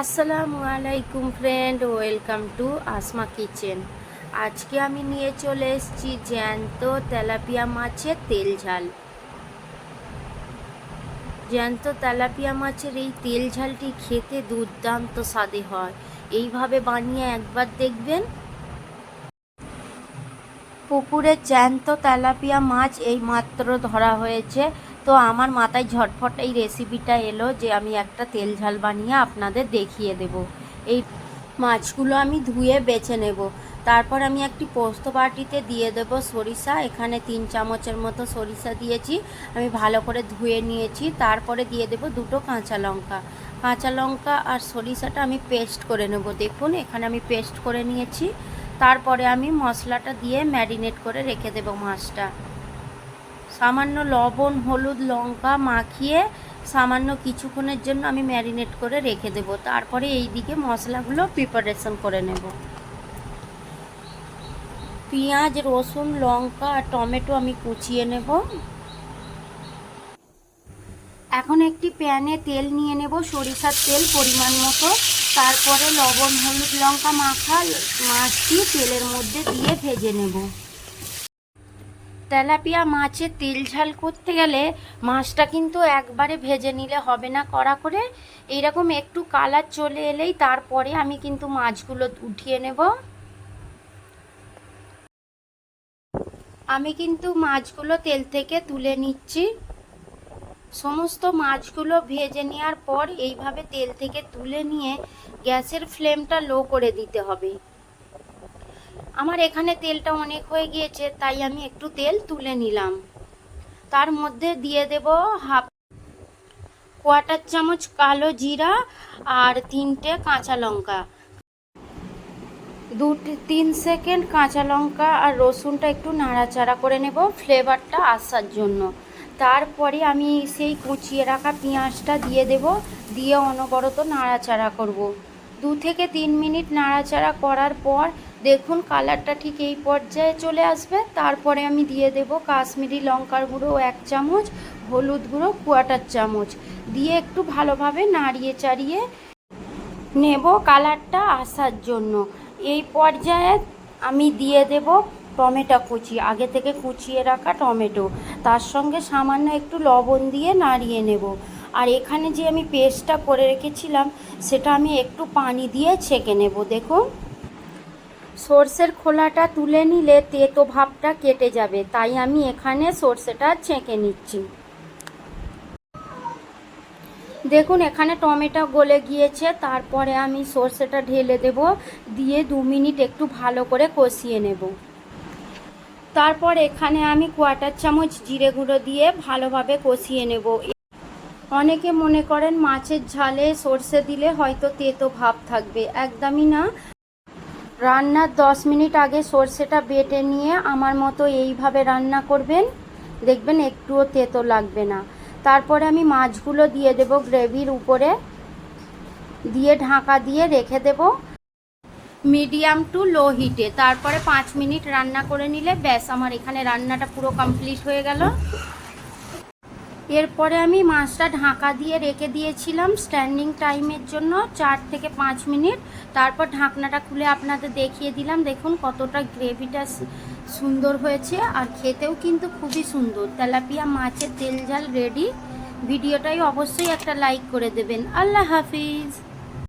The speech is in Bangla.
আসসালামু আলাইকুম friend welcome to Asma kitchen আজকে আমি নিয়ে চলে এসেছি জ্যান্ত তেলাপিয়া মাছের তেল ঝাল। জ্যান্ত তেলাপিয়া মাছের এই তেল ঝালটি খেতে দুর্দান্ত স্বাদে হয়। এইভাবে বানিয়ে একবার দেখবেন। পুকুরে জ্যান্ত তেলাপিয়া মাছ এই মাত্র ধরা হয়েছে। তো আমার মাথায় ঝটফট এই রেসিপিটা এলো যে আমি একটা তেল ঝাল বানিয়ে আপনাদের দেখিয়ে দেব। এই মাছগুলো আমি ধুয়ে বেছে নেব। তারপর আমি একটি পোস্ত বাটিতে দিয়ে দেব সরিষা। এখানে তিন চামচের মতো সরিষা দিয়েছি। আমি ভালো করে ধুয়ে নিয়েছি। তারপরে দিয়ে দেব দুটো কাঁচা লঙ্কা। কাঁচা লঙ্কা আর সরিষাটা আমি পেস্ট করে নেব। দেখুন, এখানে আমি পেস্ট করে নিয়েছি। তারপরে আমি মশলাটা দিয়ে ম্যারিনেট করে রেখে দেব মাছটা। সামান্য লবণ, হলুদ, লঙ্কা মাখিয়ে সামান্য কিছুক্ষণের জন্য আমি ম্যারিনেট করে রেখে দেব। তারপরে এই দিকে মশলাগুলো প্রিপারেশন করে নেব। পেঁয়াজ, রসুন, লঙ্কা আর টমেটো আমি কুচিয়ে নেব। এখন একটি প্যানে তেল নিয়ে নেব, সরিষার তেল পরিমাণ মতো। তারপরে লবণ, হলুদ, লঙ্কা মাখা মাছটি তেলের মধ্যে দিয়ে ভেজে নেব। তেলাপিয়া মাছের তেল ঝাল করতে গেলে মাছটা কিন্তু একবারে ভেজে নিলে হবে না কড়া করে। এইরকম একটু কালার চলে এলেই তারপরে আমি কিন্তু মাছগুলো উঠিয়ে নেব। আমি কিন্তু মাছগুলো তেল থেকে তুলে নিচ্ছি। সমস্ত মাছগুলো ভেজে নেওয়ার পর এইভাবে তেল থেকে তুলে নিয়ে গ্যাসের ফ্লেমটা লো করে দিতে হবে। আমার এখানে তেলটা অনেক হয়ে গিয়েছে, তাই আমি একটু তেল তুলে নিলাম। তার মধ্যে দিয়ে দেব হাফ কোয়াটার চামচ কালো জিরা আর তিনটে কাঁচা লঙ্কা। দু তিন সেকেন্ড কাঁচা লঙ্কা আর রসুনটা একটু নাড়াচাড়া করে নেব ফ্লেভারটা আসার জন্য। তারপরে আমি সেই কুচিয়ে রাখা পেঁয়াজটা দিয়ে দেব, দিয়ে অনবরত নাড়াচাড়া করব। দু থেকে তিন মিনিট নাড়াচাড়া করার পর দেখুন কালারটা ঠিক এই পর্যায়ে চলে আসবে। তারপরে আমি দিয়ে দেব কাশ্মীরি লঙ্কার গুঁড়ো এক চামচ, হলুদ গুঁড়ো কোয়াটার চামচ। দিয়ে একটু ভালোভাবে নাড়িয়ে চাড়িয়ে নেব কালারটা আসার জন্য। এই পর্যায়ে আমি দিয়ে দেব টমেটো কুচি, আগে থেকে কুচিয়ে রাখা টমেটো। তার সঙ্গে সামান্য একটু লবণ দিয়ে নাড়িয়ে নেব। আর এখানে যে আমি পেস্টটা করে রেখেছিলাম, সেটা আমি একটু পানি দিয়ে ছেঁকে নেব, দেখুন। সর্ষের খোলাটা তুলে নিলে তেতো ভাবটা কেটে যাবে, তাই আমি এখানে সর্ষেটা ছেঁকে নিচ্ছি। দেখুন, এখানে টমেটো গলে গিয়েছে, তারপরে আমি সর্ষেটা ঢেলে দেব, দিয়ে দু মিনিট একটু ভালো করে কষিয়ে নেব। তারপর এখানে আমি কোয়াটার চামচ জিরে গুঁড়ো দিয়ে ভালোভাবে কষিয়ে নেব। অনেকে মনে করেন মাছের ঝালে সর্ষে দিলে হয়তো তেতো ভাব থাকবে। একদমই না। রান্নার দশ মিনিট আগে সর্ষেটা বেটে নিয়ে আমার মতো এইভাবে রান্না করবেন। দেখবেন একটুও তেতো লাগবে না। তারপরে আমি মাছগুলো দিয়ে দেব গ্রেভির উপরে। দিয়ে ঢাকা দিয়ে রেখে দেব। মিডিয়াম টু লো হিটে। তারপরে পাঁচ মিনিট রান্না করে নিলে ব্যাস, আমার এখানে রান্নাটা পুরো কমপ্লিট হয়ে গেল। এরপরে আমি মাছটা ঢাকা দিয়ে রেখে দিয়েছিলাম স্ট্যান্ডিং টাইমের জন্য চার থেকে পাঁচ মিনিট। তারপর ঢাকনাটা খুলে আপনাদের দেখিয়ে দিলাম। দেখুন কতটা গ্রেভিটা সুন্দর হয়েছে আর খেতেও কিন্তু খুবই সুন্দর। তেলাপিয়া মাছের তেল জাল রেডি ভিডিওটাই অবশ্যই একটা লাইক করে দেবেন। আল্লাহ হাফিজ।